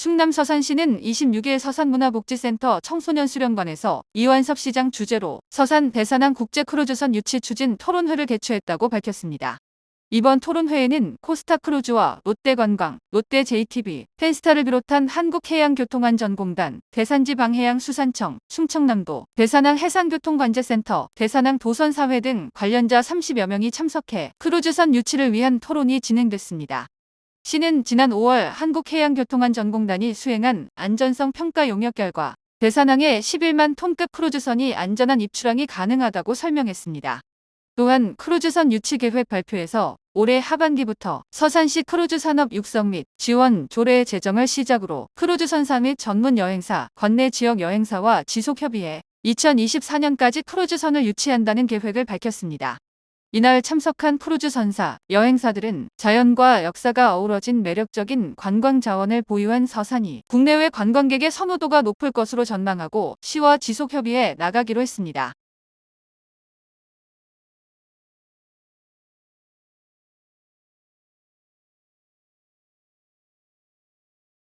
충남 서산시는 26일 서산문화복지센터 청소년 수련관에서 이완섭 시장 주재로 서산 대산항 국제 크루즈선 유치 추진 토론회를 개최했다고 밝혔습니다. 이번 토론회에는 코스타 크루즈와 롯데관광, 롯데 JTB, 펜스타를 비롯한 한국해양교통안전공단, 대산지 방해양수산청, 충청남도, 대산항 해상교통관제센터, 대산항 도선사회 등 관련자 30여 명이 참석해 크루즈선 유치를 위한 토론이 진행됐습니다. 시는 지난 5월 한국해양교통안전공단이 수행한 안전성 평가 용역 결과 대산항에 11만 톤급 크루즈선이 안전한 입출항이 가능하다고 설명했습니다. 또한 크루즈선 유치 계획 발표에서 올해 하반기부터 서산시 크루즈 산업 육성 및 지원 조례 제정을 시작으로 크루즈 선사 및 전문 여행사, 관내 지역 여행사와 지속 협의해 2024년까지 크루즈선을 유치한다는 계획을 밝혔습니다. 이날 참석한 크루즈 선사, 여행사들은 자연과 역사가 어우러진 매력적인 관광 자원을 보유한 서산이 국내외 관광객의 선호도가 높을 것으로 전망하고 시와 지속 협의해 나가기로 했습니다.